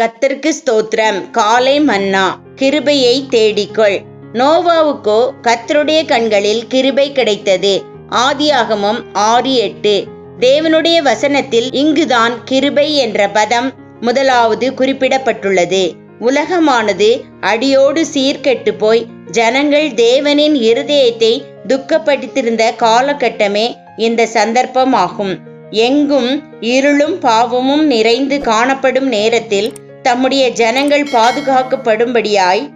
கத்திற்கு ஸ்தோத்திரம். காலை மன்னா கிருபையை தேடிக்கொள். நோவாவுக்கோ கத்தருடைய கண்களில் கிருபை கிடைத்தது. ஆதியாகமும் ஆறு எட்டு. தேவனுடைய வசனத்தில் இங்குதான் கிருபை என்ற பதம் முதலாவது குறிப்பிடப்பட்டுள்ளது. உலகமானது அடியோடு சீர்கெட்டு போய் ஜனங்கள் தேவனின் இருதயத்தை துக்கப்படுத்தியிருந்த காலகட்டமே இந்த சந்தர்ப்பமாகும். எங்கும் இருளும் பாவமும் நிறைந்து காணப்படும் நேரத்தில் தம்முடைய ஜனங்கள் பாதுகாக்கப்படும்படியாய்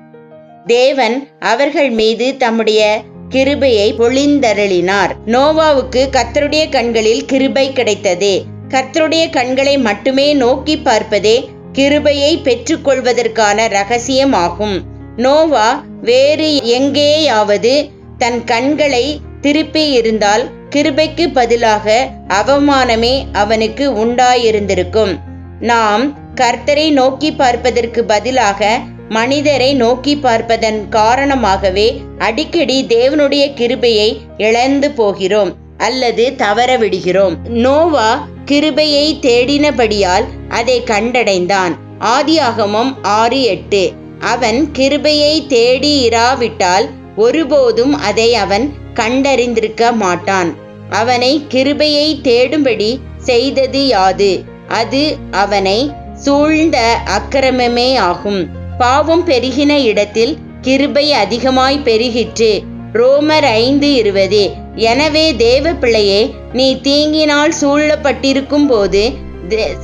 தேவன் அவர்கள் மீது தம்முடைய கிருபையை பொழிந்தருளினார். நோவாவுக்கு கத்தருடைய கண்களில் கிருபை கிடைத்தது. கர்த்தருடைய கண்களை மட்டுமே நோக்கி பார்ப்பதே கிருபையை பெற்றுக்கொள்வதற்கான ரகசியமாகும். நோவா வேறு எங்கேயாவது தன் கண்களை திருப்பி இருந்தால் கிருபைக்கு பதிலாக அவமானமே அவனுக்கு உண்டாயிருந்திருக்கும். நாம் கர்த்தரை நோக்கி பார்ப்பதற்கு பதிலாக மனிதரை நோக்கி பார்ப்பதன் காரணமாகவே அடிக்கடி தேவனுடைய கிருபையை இழந்து போகிறோம் அல்லது தவற விடுகிறோம் நோவா கிருபையை தேடினபடியால் அதை கண்டடைந்தான். ஆதியாகமம் ஆறு எட்டு. அவன் கிருபையை தேடி இராவிட்டால் ஒருபோதும் அதை அவன் கண்டறிந்திருக்க மாட்டான். அவனை கிருபையை தேடும்படி செய்தது யாது? அது அவனை சூழ்ந்த அக்கிரமமே ஆகும். பாவம் பெருகின இடத்தில் கிருபை அதிகமாய் பெருகிற்று. ரோமர் ஐந்து இருபது. எனவே தேவ பிள்ளையே நீ தீங்கினால் சூழப்பட்டிருக்கும் போது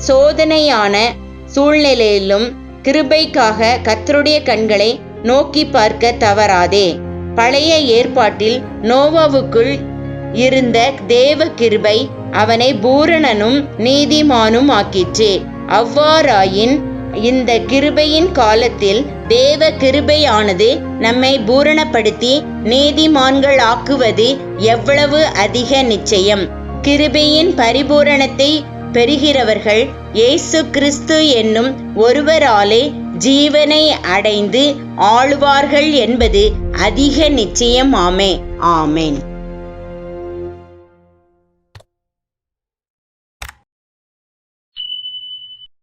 சோதனையான சூழ்நிலையிலும் கிருபைக்காக கத்தருடைய கண்களை நோக்கி பார்க்க தவறாதே. பழைய ஏற்பாட்டில் நோவாவுக்குள் இருந்த தேவ கிருபை அவனை பூரணனும் நீதிமானும் ஆக்கிற்று. அவ்வாறாயின் இந்த கிருபையின் காலத்தில் தேவ கிருபையானது நம்மை பூரணப்படுத்தி நீதிமான்கள் ஆக்குவது எவ்வளவு அதிக நிச்சயம். கிருபையின் பரிபூரணத்தை பெறுகிறவர்கள் இயேசு கிறிஸ்து என்னும் ஒருவராலே ஜீவனை அடைந்து ஆளுவார்கள் என்பது அதிக நிச்சயம் ஆமே ஆமேன்.